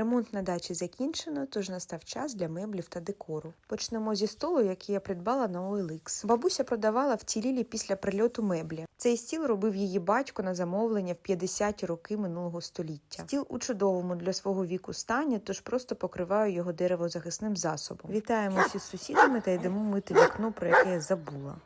Ремонт на дачі закінчено, тож настав час для меблів та декору. Почнемо зі столу, який я придбала на OLX. Бабуся продавала вцілілі після прильоту меблі. Цей стіл робив її батько на замовлення в 50-ті роки минулого століття. Стіл у чудовому для свого віку стані, тож просто покриваю його деревозахисним засобом. Вітаємося з сусідами та йдемо мити вікно, про яке я забула.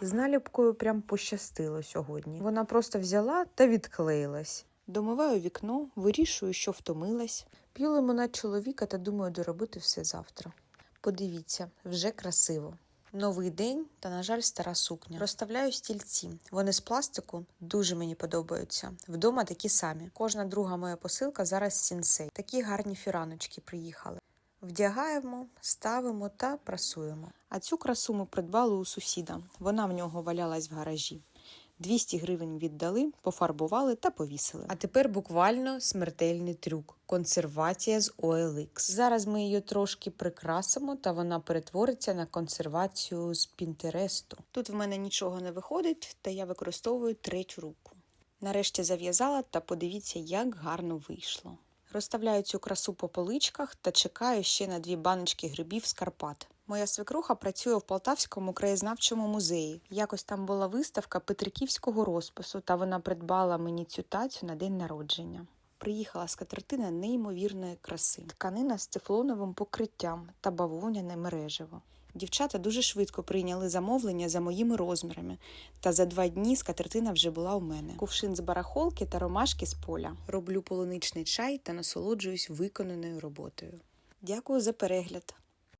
З наліпкою прям пощастило сьогодні. Вона просто взяла та відклеїлась. Домиваю вікно, вирішую, що втомилась. П'ю лимонад чоловіка та думаю доробити все завтра. Подивіться, вже красиво. Новий день та, на жаль, стара сукня. Розставляю стільці. Вони з пластику дуже мені подобаються. Вдома такі самі. Кожна друга моя посилка зараз сінсей. Такі гарні фіраночки приїхали. Вдягаємо, ставимо та прасуємо. А цю красу ми придбали у сусіда. Вона в нього валялась в гаражі. 200 гривень віддали, пофарбували та повісили. А тепер буквально смертельний трюк консервація з OLX. Зараз ми її трошки прикрасимо, та вона перетвориться на консервацію з Пінтересту. Тут в мене нічого не виходить, та я використовую третю руку. Нарешті зав'язала та подивіться, як гарно вийшло. Розставляю цю красу по поличках та чекаю ще на дві баночки грибів з Карпат. Моя свекруха працює в Полтавському краєзнавчому музеї. Якось там була виставка петриківського розпису, та вона придбала мені цю тацю на день народження. Приїхала скатертина неймовірної краси, тканина з тефлоновим покриттям та бавовняне мережево. Дівчата дуже швидко прийняли замовлення за моїми розмірами, та за два дні скатертина вже була у мене. Кувшин з барахолки та ромашки з поля. Роблю полуничний чай та насолоджуюсь виконаною роботою. Дякую за перегляд.